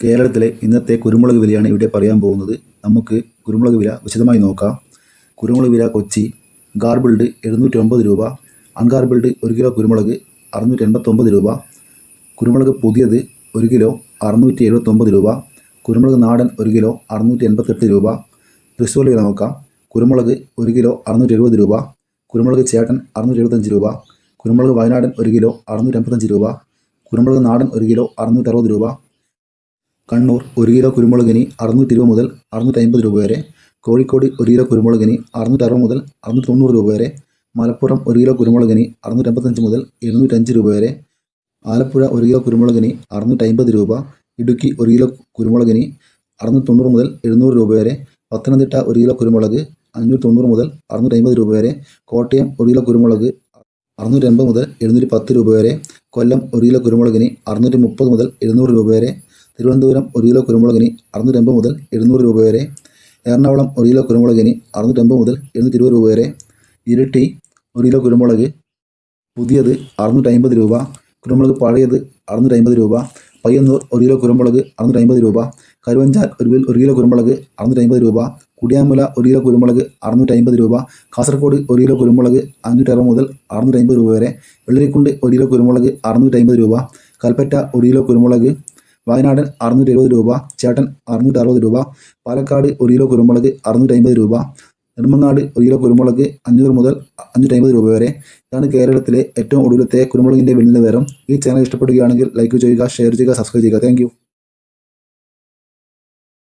കേരളത്തിലെ ഇന്നത്തെ കുരുമുളക് വിലയാണ് ഇവിടെ പറയാൻ പോകുന്നത്. നമുക്ക് കുരുമുളക് വില വിശദമായി നോക്കാം. കുരുമുളക് വില കൊച്ചി ഗാർബിൾഡ് എഴുന്നൂറ്റി ഒമ്പത് രൂപ അൺഗാർബിൾഡ് ഒരു കിലോ കുരുമുളക് അറുന്നൂറ്റി എൺപത്തൊമ്പത് രൂപ കുരുമുളക് പുതിയത് ഒരു കിലോ അറുന്നൂറ്റി എഴുപത്തൊമ്പത് രൂപ കുരുമുളക് നാടൻ ഒരു കിലോ അറുന്നൂറ്റി എൺപത്തെട്ട് രൂപ. തൃശ്ശൂർ വില നോക്കാം. കുരുമുളക് ഒരു കിലോ അറുന്നൂറ്റി എഴുപത് രൂപ കുരുമുളക് ചേട്ടൻ അറുന്നൂറ്റി എഴുപത്തഞ്ച് രൂപ കുരുമുളക് വയനാടൻ ഒരു കിലോ അറുന്നൂറ്റി എൺപത്തഞ്ച് രൂപ കുരുമുളക് നാടൻ ഒരു കിലോ അറുന്നൂറ്റി രൂപ കണ്ണൂർ ഒരു കിലോ കുരുമുളകിന് അറുന്നൂറ്റി ഇരുപത് മുതൽ അറുന്നൂറ്റി അമ്പത് രൂപ വരെ. കോഴിക്കോട് ഒരു കിലോ കുരുമുളകിന് അറുന്നൂറ്റി അറുപത് മുതൽ അറുന്നൂറ്റി തൊണ്ണൂറ് രൂപ വരെ. മലപ്പുറം ഒരു കിലോ കുരുമുളകിന് അറുന്നൂറ്റി അമ്പത്തഞ്ച് മുതൽ എഴുന്നൂറ്റഞ്ച് രൂപ വരെ. ആലപ്പുഴ ഒരു കിലോ കുരുമുളകിന് അറുന്നൂറ്റി അമ്പത് രൂപ. ഇടുക്കി ഒരു കിലോ കുരുമുളകിന് അറുന്നൂറ്റി തൊണ്ണൂറ് മുതൽ എഴുന്നൂറ് രൂപ വരെ. പത്തനംതിട്ട ഒരു കിലോ കുരുമുളക് അഞ്ഞൂറ്റി തൊണ്ണൂറ് മുതൽ അറുന്നൂറ്റി അമ്പത് രൂപ വരെ. കോട്ടയം ഒരു കിലോ കുരുമുളക് അറുന്നൂറ്റി എൺപത് മുതൽ എഴുന്നൂറ്റി പത്ത് രൂപ വരെ. കൊല്ലം ഒരു കിലോ കുരുമുളകിന് അറുന്നൂറ്റി മുപ്പത് മുതൽ എഴുന്നൂറ് രൂപ വരെ. തിരുവനന്തപുരം ഒരു കിലോ കുരുമുളകിന് അറുന്നൂറ്റി എൺപത് മുതൽ എഴുന്നൂറ് രൂപ വരെ. എറണാകുളം ഒരു കിലോ കുരുമുളകിന് അറുന്നൂറ്റി എൺപത് മുതൽ എഴുന്നൂറ്റി ഇരുപത് രൂപ വരെ. ഇരട്ടി ഒരു കിലോ കുരുമുളക് പുതിയത് അറുന്നൂറ്റി അമ്പത് രൂപ കുരുമുളക് പഴയത് അറുന്നൂറ്റി അമ്പത് രൂപ പയ്യന്നൂർ ഒരു കിലോ കുരുമുളക് അറുന്നൂറ്റി അമ്പത് രൂപ കരുവഞ്ചാൽ ഒരു ഒരു കിലോ കുരുമുളക് അറുന്നൂറ്റി അമ്പത് രൂപ കുടിയാമുല ഒരു കിലോ കുരുമുളക് അറുന്നൂറ്റി അമ്പത് രൂപ കാസർഗോഡ് ഒരു കിലോ കുരുമുളക് അഞ്ഞൂറ്റി അറുപത് മുതൽ അറുന്നൂറ്റി അമ്പത് രൂപ വരെ വെള്ളരിക്കുണ്ട് ഒരു കിലോ കുരുമുളക് അറുന്നൂറ്റി അമ്പത് രൂപ കൽപ്പറ്റ ഒരു കിലോ കുരുമുളക് വയനാടൻ അറുന്നൂറ്റി എഴുപത് രൂപ ചേട്ടൻ അറുന്നൂറ്റി അറുപത് രൂപ പാലക്കാട് ഒരു കിലോ കുരുമുളക് അറുന്നൂറ്റി അമ്പത് രൂപ നെടുമങ്ങാട് ഒരു കിലോ കുരുമുളക് അഞ്ഞൂറ് മുതൽ അഞ്ഞൂറ്റി അമ്പത് രൂപ വരെ. ഇതാണ് കേരളത്തിലെ ഏറ്റവും ഒടുവിലത്തെ കുരുമുളകിന്റെ വില നിലവാരം ഈ ചാനൽ ഇഷ്ടപ്പെടുകയാണെങ്കിൽ ലൈക്ക് ചെയ്യുക ഷെയർ ചെയ്യുക സബ്സ്ക്രൈബ് ചെയ്യുക. താങ്ക്